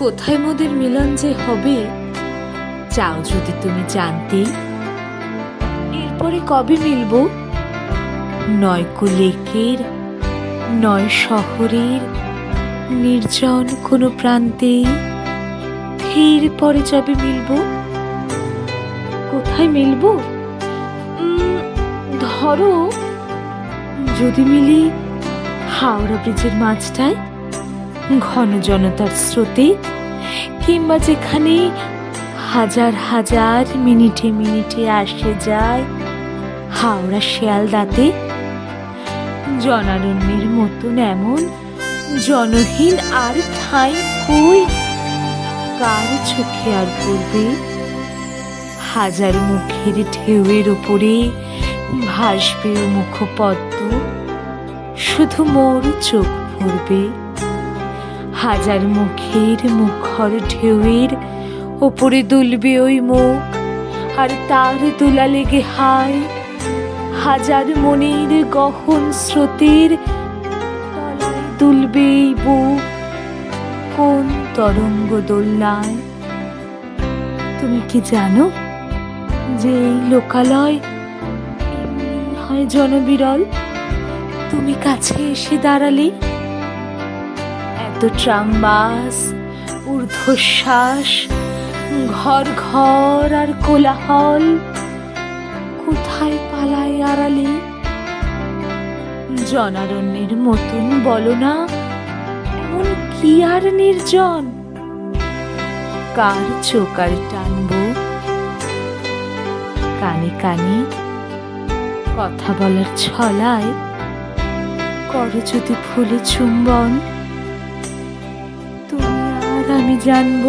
কোথায় মোদের মিলন যে হবে, চাও যদি তুমি জানতে। এরপরে কবে মিলব? নয়কো লেকের, নয় শহরের, নির্জন কোনো প্রান্তে। ফের পরে যবে মিলব? কোথায় মিলব? ধরো, যদি মিলি হাওড়া ব্রিজের মাঝটায়। ঘন জনতার স্রোতে, কিংবা যেখানে হাজার হাজার মিনিটে মিনিটে আসে যায় হাওড়া শিয়ালদাতে, জনারণ্যের মতন এমন জনহীন আর ঠাঁই কই? কার চোখে আর পড়বে? হাজার মুখের ঢেউয়ের ওপরে ভাসবে মুখপদ্ম, শুধু মোর চোখ পড়বে হাজার মুখের মুখর ঢেউয়ের ওপরে দুলবে ওই মুখ, আর তার দোলা লেগে হায়। হাজার মনের গহন স্রোতের তলায় দুলবে এই বুক, কোন তরঙ্গ দোলনায়। তুমি কি জানো যে এই লোকালয় হয় জনবিরল? তুমি কাছে এসে দাঁড়ালে এত ট্রাম বাস ঊর্ধ্বশ্বাস, ঘর ঘর আর কোলাহল, কোথায় পালায় আড়ালে? জনারণ্যের মতন বলো না, এমন কি আর নির্জন? কার চোকার টানবো? কানে কানে কথা বলার ছলায়, করো যদি ফুলে চুম্বন জানব